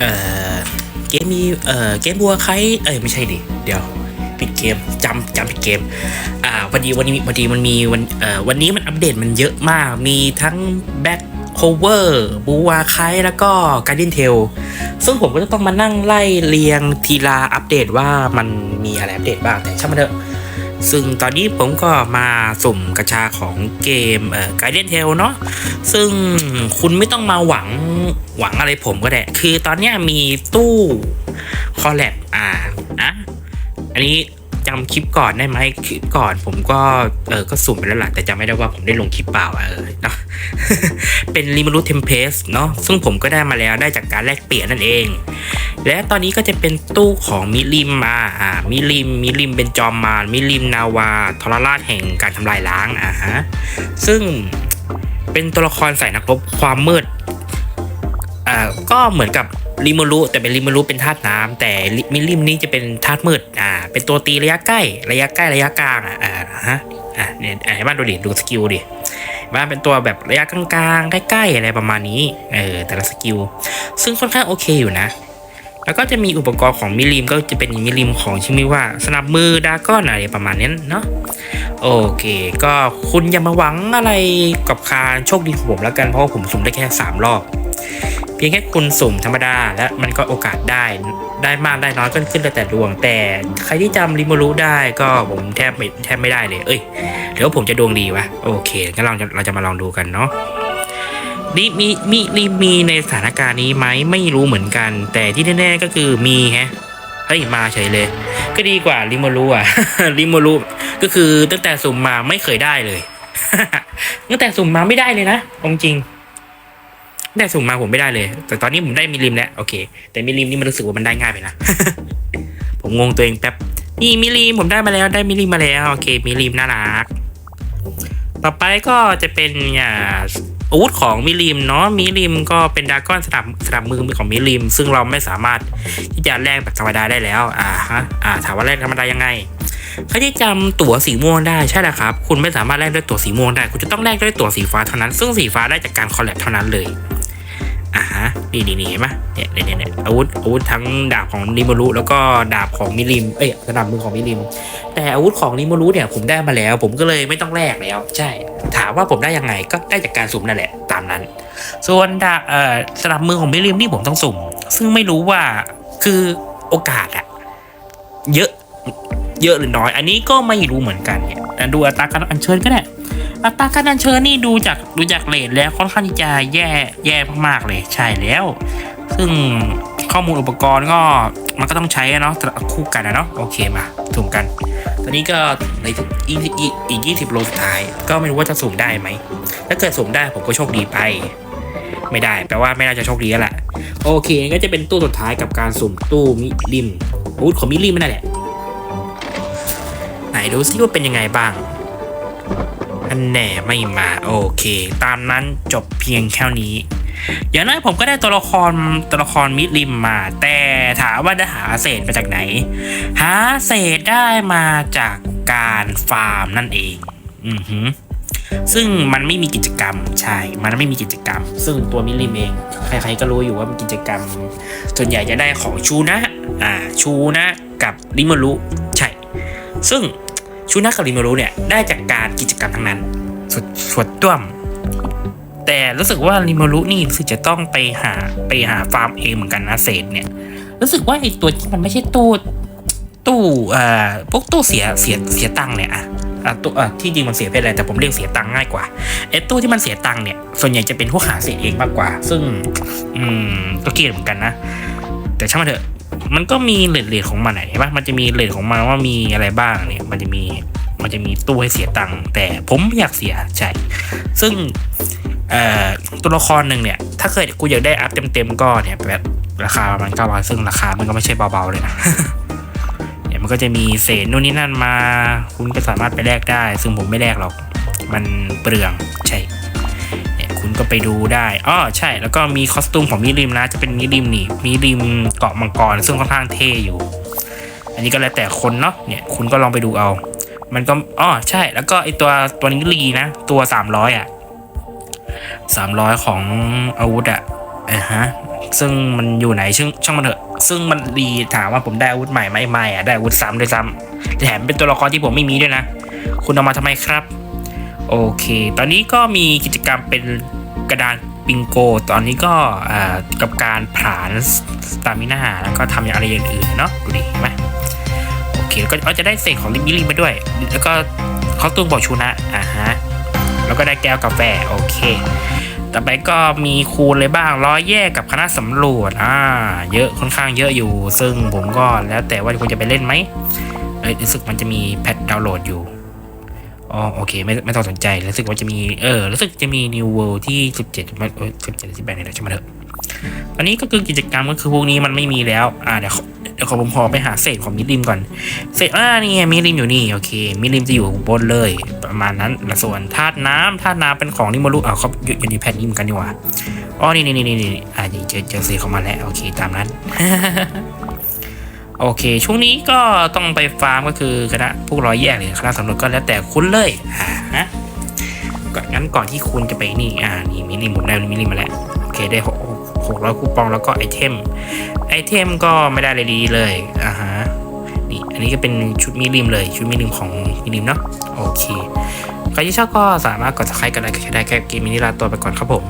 เอ่อเกมมีเอ่อเกมบัวใครเอ้ยไม่ใช่ดิเดี๋ยวผิดเกมจำจำผิดเกม อ่าพอดีวันนี้พอดีมันมีวันเอ่อวันนี้มันอัปเดตมันเยอะมาก มีทั้งแบ็คโคเวอร์บูวาไคแล้วก็การ์ดินเทลซึ่งผมก็จะต้องมานั่งไล่เรียงทีละอัปเดตว่ามันมีอะไรอัปเดตบ้างแต่ช่างมันเถอะ ซึ่งตอนนี้ผมก็มาสุ่มกระชาของเกมเอ่อไกด์เทลเนาะซึ่งคุณไม่ต้องมาหวังหวังอะไรผมก็ได้ คือตอนนี้มีตู้คอลแลบอ่าอะอันนี้ จำคลิปก่อนได้ไหมคลิปก่อน ผมก็เออก็สุ่มไปแล้วแหละแต่จำไม่ได้ว่าผมได้ลงคลิปเปล่าเออเนาะเป็นริมารุเทมเพสเนาะซึ่งผมก็ได้มาแล้วได้จากการแลกเปลี่ยนนั่นเอง และตอนนี้ก็จะเป็นตู้ของมิลิมมาอ่ามิลิมมิลิมเป็นจอมมารมิลิมนาวาทรราชแห่งการทำลายล้างอ่าฮะซึ่งเป็นตัวละครใส่นักรบความมืดอ่าก็เหมือนกับ ริมูรุแต่เป็นริมูรุเป็นธาตุน้ำแต่มิลิมนี้จะเป็นธาตุมืดอ่าเป็นตัวตีระยะใกล้ ระยะใกล้ระยะกลางอ่าอ่าฮะอ่าเนี่ยไอ้บ้านดูดิดูสกิลดิบ้านเป็นตัวแบบระยะกลางๆใกล้ๆอะไรประมาณนี้เออแต่ละสกิลซึ่งค่อนข้างโอเคอยู่นะ แล้วก็จะมีอุปกรณ์ของมิลิมก็จะเป็นมิลิมของชื่อมิว่าสนับมือดาก้อนอะไรประมาณนี้เนาะโอเค ก็คุณอย่ามาหวังอะไรกับการโชคดีของผมแล้วกันเพราะผมสุ่มได้แค่ 3 รอบ เพียงแค่คุณสุ่มธรรมดา และมันก็โอกาสได้ได้มากได้น้อยก็ขึ้นแล้วแต่ดวง แต่ใครที่จำริมูรุได้ก็ผมแทบไม่แทบไม่ได้เลย เอ้ยเดี๋ยวผมจะดวงดีวะโอเคงั้นเราจะเราจะมาลองดูกันเนาะนี่มีมีมีมีในสถานการณ์นี้ไหมไม่รู้เหมือนกัน แต่ที่แน่ๆก็คือมีฮะเฮ้ยมาเฉยเลย ก็ดีกว่าริโมรุอะริโมรุก็คือตั้งแต่สุ่มมาไม่เคยได้เลยตั้งแต่สุ่มมาไม่ได้เลยนะอาจริง ตั้สุ่มมาผมไม่ได้เลย แต่ตอนนี้ผมได้มิลิมแล้วโอเค แต่มิลิมนี่มันรู้สึกว่ามันได้ง่ายไปนะ ผมงงตัวเองแป๊บ นี่มิลิมผมได้มาแล้วได้มิลิมมาแล้วโอเคมิลิมน่ารัก ต่อไปก็จะเป็นอ่าอาวุธของมิลิมเนาะมิลิมก็เป็นดาก้อนสนับสนับมือของมิลิม ซึ่งเราไม่สามารถที่จะแลกแบบธรรมดาได้แล้ว อ่าฮะอ่าถามว่าแลกธรรมดายังไง ใครที่จำตั๋วสีม่วงได้ใช่แล้วครับ คุณไม่สามารถแลกด้วยตั๋วสีม่วงได้ คุณจะต้องแลกด้วยตั๋วสีฟ้าเท่านั้น ซึ่งสีฟ้าได้จากการคอลแลบเท่านั้นเลยอ่าฮะนี่นี่นี่เห็นปะเนี่ยเนี่ยเนี่ยเนี่ยอาวุธอาวุธทั้งดาบของนิโมรุแล้วก็ดาบของมิลิมเอ้ยสนับมือของมิลิม แต่อาวุธของนิโมรุเนี่ยผมได้มาแล้ว ผมก็เลยไม่ต้องแลกแล้ว ใช่ ถามว่าผมได้ยังไงก็ได้จากการสุ่มนั่นแหละตามนั้น ส่วนดาบเอ่อสนับมือของมิลิมนี่ผมต้องสุ่ม ซึ่งไม่รู้ว่าคือโอกาสอะเยอะ เยอะหรือน้อย อันนี้ก็ไม่รู้เหมือนกันเนี่ยอ่ดูอัตราการอัญเชิญก็ได้อัตราการอัญเชิญนี่ดูจากดูจากเลทแล้วค่อนข้างที่จะแย่แย่มากๆเลยใช่แล้ว ซึ่งข้อมูลอุปกรณ์ก็มันก็ต้องใช้เนาะคู่กันนะเนาะโอเคมาสุ่มกัน ตอนนี้ก็ในอีกอีกอีกยี่สิบโลสุดท้าย ก็ไม่รู้ว่าจะสุ่มได้ไหมถ้าเกิดสุ่มได้ผมก็โชคดีไป ไม่ได้แปลว่าไม่น่าจะโชคดีแล้วแหละโอเคก็จะเป็นตู้สุดท้ายกับการสุ่มตู้มิลิมอาวุธของมิลิมนั่นแหละ ดูซิว่าเป็นยังไงบ้างอันแน่ไม่มาโอเค ตามนั้นจบเพียงแค่นี้ อย่างน้อยผมก็ได้ตัวละครตัวละครมิดริมมา แต่ถามว่าได้หาเศษมาจากไหน หาเศษได้มาจากการฟาร์มนั่นเอง อือหือซึ่งมันไม่มีกิจกรรมใช่ มันไม่มีกิจกรรม ซึ่งตัวมิลิมเอง ใครๆก็รู้อยู่ว่ามันกิจกรรม ส่วนใหญ่จะได้ของชูนะ อ่า ชูนะ กับริมารุ ใช่ ซึ่ง ชูนะกับริมารุเนี่ยได้จากการกิจกรรมทั้งนั้น สุดสวดต้วม แต่รู้สึกว่าริมารุนี่รู้สึกจะต้องไปหาไปหาฟาร์มเองเหมือนกันนะเศษเนี่ย รู้สึกว่าไอ้ตัวที่มันไม่ใช่ตู้ตู้เอ่อพวกตู้เสียเสียเสียตังค์เนี่ยอะอะตู้อะที่จริงมันเสียไปอะไรแต่ผมเรียกเสียตังค์ง่ายกว่าไอ้ตู้ที่มันเสียตังค์เนี่ยส่วนใหญ่จะเป็นพวกหาเศษเองมากกว่า ซึ่ง อืมก็เกลียดเหมือนกันนะ แต่ช่างมันเถอะ มันก็มีเลทเลทของมันไหนใช่ปะมันจะมีเลทของมันว่ามีอะไรบ้างเนี่ยมันจะมีมันจะมีตู้ให้เสียตังค์แต่ผมไม่อยากเสียใช่ซึ่งตัวละครหนึ่งเนี่ยถ้าเกิดกูอยากได้อัพเต็มๆก็เนี่ยแบบราคาประมาณเก้าร้อยซึ่งราคามันก็ไม่ใช่เบาๆเลยนะเนี่ยมันก็จะมีเศษนู่นนี่นั่นมา คุณก็สามารถไปแลกได้ ซึ่งผมไม่แลกหรอก มันเปลือง ก็ไปดูได้อ้อใช่ แล้วก็มีคอสตูมของมิริมนะ จะเป็นมิริมนี่มิริมเกาะมังกร ซึ่งค่อนข้างเท่อยู่ อันนี้ก็แล้วแต่คนเนาะ เนี่ย คุณก็ลองไปดูเอา มันก็อ้อใช่ แล้วก็ไอตัวตัวนี้ลีนะ ตัวสามร้อยอะสามร้อยของอาวุธอะอะฮะ ซึ่งมันอยู่ไหนช่างช่างมันเถอะ ซึ่งมันดีถามว่าผมได้อาวุธใหม่ไหมไม่อะได้อาวุธซ้ำด้วยซ้ำแถมเป็นตัวละครที่ผมไม่มีด้วยนะ คุณเอามาทำไมครับโอเค ตอนนี้ก็มีกิจกรรมเป็น กระดานปิงโก ตอนนี้ก็กับการผลานสตามิน่าแล้วก็ทำอย่างอะไรอย่างอื่นเนาะดูดิเห็นไหมโอเคแล้วก็จะได้เศษของลิมิลิมาด้วย แล้วก็เขาตุ้มบอกชูนะอ่าฮะแล้วก็ได้แก้วกาแฟโอเคต่อไปก็มีคูณเลยบ้างร้อยแยกกับคณะสำรวจอ่าเยอะค่อนข้างเยอะอยู่ ซึ่งผมก็แล้วแต่ว่าคุณจะไปเล่นไหมเอ้ยรู้สึกมันจะมีแพทดาวน์โหลดอยู่ อ๋อโอเค ไม่ไม่ต้องสนใจรู้สึกว่าจะมีเออรู้สึกจะมี New World ที่ 17มันสิบเจ็ดสิบแปดเนี่ยใช่ไหมเถอะอันนี้ก็คือกิจกรรมก็คือพวกนี้มันไม่มีแล้วอ่าเดี๋ยวเดี๋ยวขอผมขอไปหาเศษของมิริมก่อนเศษอ่านี่มิริมอยู่นี่โอเคมิริมจะอยู่บนเลย ประมาณนั้นและส่วนธาตุน้ำธาตุน้ำเป็นของที่มารู้อ่าเขาอยู่อยู่ในแผ่นนี้เหมือนกันดีกว่าอ๋อนี่นี่นี่นี่อ่าเจอเจอเจอเศษของมันแล้วโอเคตามนั้น โอเค ช่วงนี้ก็ต้องไปฟาร์มก็คือคณะพวกร้อยแยกหรือคณะสำรวจก็แล้วแต่คุณเลยอ่าฮะก่อนงั้นก่อนที่คุณจะไปนี่อ่านี่มิลลิมผมได้มิลลิมาแล้วโอเคได้หกหกร้อยคูปองแล้วก็ไอเทมไอเทมก็ไม่ได้เลยดีเลยอ่าฮะนี่อันนี้ก็เป็นชุดมิลลิมเลย ชุดมิลลิมของมิลลิมเนาะโอเคใครที่ชอบก็สามารถกดสไครต์กันได้แค่ได้แค่เกมมินิลาตัวไปก่อนครับผม